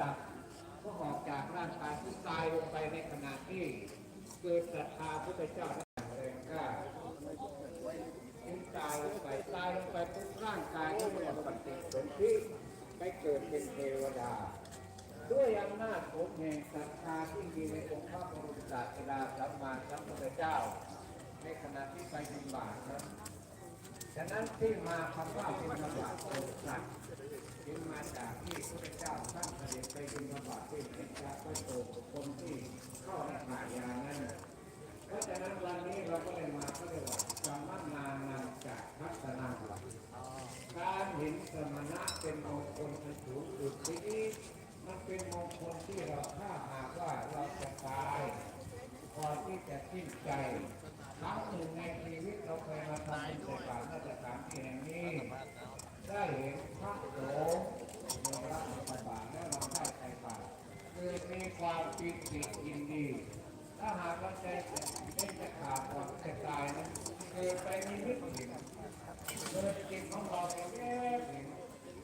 ดับก็ออกจากร่างกายที่ตายลงไปในขณะที่เกิดศรัทธาพระเจ้าได้อย่างแรงกล้าทิ้งตายลงไปตายลงไปทุกร่างกายก็หมดปฏิสนธิไปเกิดเป็นเทวดา ด้วยอำนาจผลแห่งศรัทธาที่มีในองค์พระบรมศาสดาสัมมาสัมพุทธเจ้า ในขณะที่ไปบิณฑบาตนะฉะนั้นที่มาคำว่าบิณฑบาตโปรดสัตว์จึงมาจากที่พระเจ ด็จไปบิณฑบาทที่เป็นพระโตคนที่เข้ารักษายานั้นเพราะฉะนั้นเราก็เลยมาก็เลยว่าสัมมนานาจากพัฒนาการเห็นสมณะเป็นมงคลอันสูงสุดที่นี้มันเป็นมงคลที่เราถ้าหากว่าเราจะตายพอที่จะสิ้นใจ ครั้งหนึ่งในชีวิตเราเคยมาทำบุญใส่บาตรมาตรฐานที่แห่งนี้ ได้เห็นพระสงฆ์ในรับบิณฑบาตและเราได้ใส่บาตรเกิดมี จิตยินดี ถ้าหากว่าใจได้จะขาดก่อนจะตายนั้นเกิดไปมีนิดหนึ่งเกิดจิตของเราไปแยบเห็น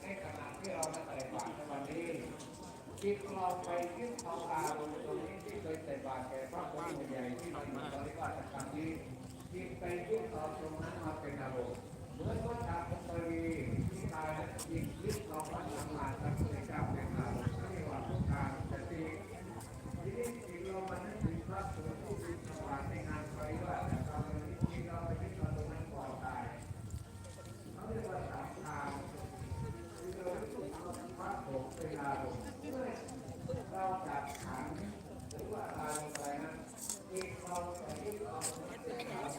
ในขณะที่เรามาใส่บาตรในวันนี้จิตเราไปยึดเอาอารมณ์ตรงนี้ที่เคยใส่บาตรแก่พระพุทธใหญ่ที่มีบริวารต่างๆนี้จิตไปยึดเอาตรงนั้นมาเป็นอารมณ์เมื่อว่าชาวพุทธรีที่ตายจิตยึดเอาพระสัมมาสัมพุทธเจ้าเป็นอารมณ์เรียกว่าพุทธานุสติทีนี้จิตเรามันนึกถึงพระสงฆ์ที่มีสวรรค์ในงานปริวาสแต่เราที่เราไปยึดเอาตรงนั้นก่อนตายเขาเรียกว่าสังขารคือเราไม่ต้องเอาพระสงฆ์ เป็นอารมณ์เราจัดขันหรือว่าอะไรไปนั้นที่เราเป็นการ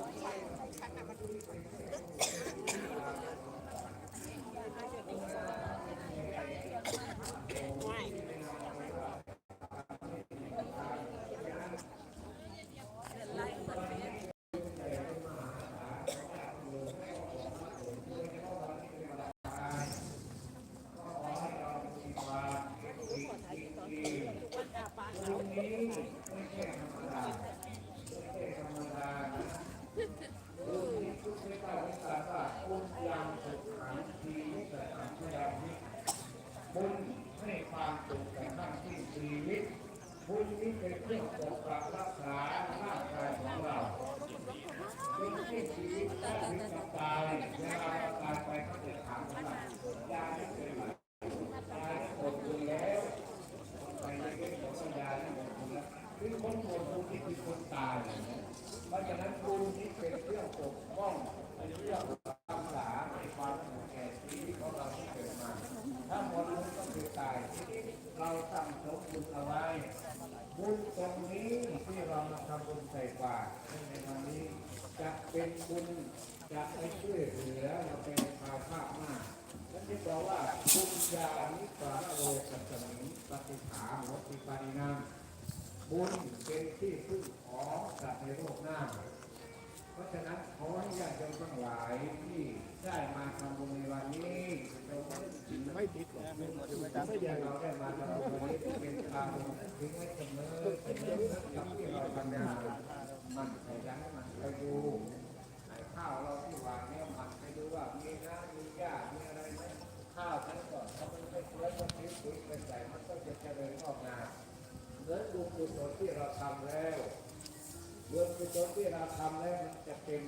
ตรงนี้ไม่ใช่ธรรมดาไม่ใช่ธรรมดานะตรงนี้ทุกเจ้าวิสาว่าบุญยังสุขขังทีวิสขังพยามิ บุญให้ความสุขแต่ข้างที่ชีวิตบุญนี้เป็นเครื่องปกปักรักษาร่างกายของเราเป็นที่ชีวิตได้ถึงกับตายเวลาเราตายไปเขาจะถามว่ายายไม่เคยมาตายหมดบุญแล้วไปในเรื่องของสัญญาที่ผมพูดแล้วคือคนโกรธบุญนี่คือคนตายเพราะฉะนั้นบุญนี้เป็นเครื่องปกป้องเป็นเรื่องรักษาในความสงบแก่ชีวิตของเราที่เกิดมา ถ้าหมดบุญ กาย เราตั้งสมบุญเอาไว้ บุญตรงนี้ที่เรามาทำบุญใส่บาตรในวันนี้จะเป็นบุญจะไปช่วยเหลือเราเป็นภาภาพหน้าท่านที่บอกว่าบุญญาณิปาโลกัสมิงปฏิฐาหัวติปานินามบุญเป็นที่พึ่งของสัตว์ในโลกหน้า เพราะฉะนั้นขอให้ญาติโยมทั้งหลายที่ได้มาทำบุญในวันนี้ ไม่ผิดหรอกไม่ใช่ได้มาทำบุญวันนี้เป็นการถึงไว้เสมอเสมอกับที่เราทำงานมันขยันมันไปดูไอ้ข้าวเราที่วางเนี่ยมันไปดูว่ามีน้ำมีหญ้ามีอะไรไหมข้าวทั้งก่อนถ้ามันไม่สวยก็ทิ้งปุ๋ยไปใส่มันก็จะเจริญงอกงามเหมือนบุญกุศลที่เราทำแล้วบุญกุศลที่เราทำแล้วมันจะเป็น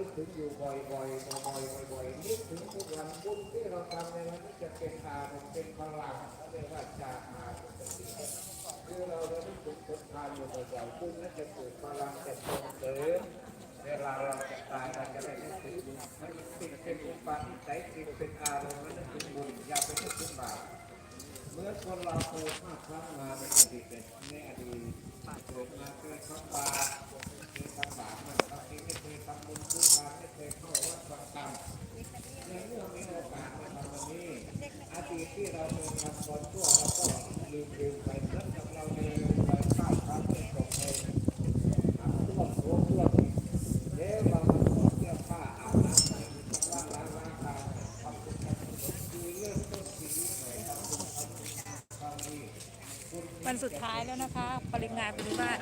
นึกถึงอยู่บ่อยๆบ่อยๆบ่อยๆนึกถึงทุกวันบุญที่เราทำในวันนี้จะเป็นอารมณ์เป็นพลังเขาเรียกว่าจาอาคือเราระลึกถึงผลทานอยู่บ่อยๆบุญนั้นจะเกิดพลังจะส่งเสริมเวลาเราจะตายเราจะได้นึกถึงบุญมันติดเป็นอุปาทิสัยติดเป็นอารมณ์แล้วนึกถึงบุญอย่าไปนึกถึงบาปเมื่อคนเราเคยพลาดพลั้งมาในอดีตในอดีตเกิดมาเคยทำบาปเคยทำบาปมันบางทีไม่เคยทำบุญคุณทานไม่เคยเข้าวัดฟังธรรมในเมื่อมีโอกาสมาทำวันนี้อดีต ที่เราเคยทำความชั่วเราก็ลืมลืมไปเหมือนกับเราเดินไปพลาดพลั้งไม่ตกเลยทำทั่วทั่วทั่วทีแล้วเรามาถอดเสื้อผ้าอาบน้ำใหม่ชำระล้างร่างกายทำบุญทำกุศลคือเริ่มต้นชีวิตใหม่ทำบุญทำบุญทำดีวันสุดท้ายแล้วนะคะ ปริงานปริวาส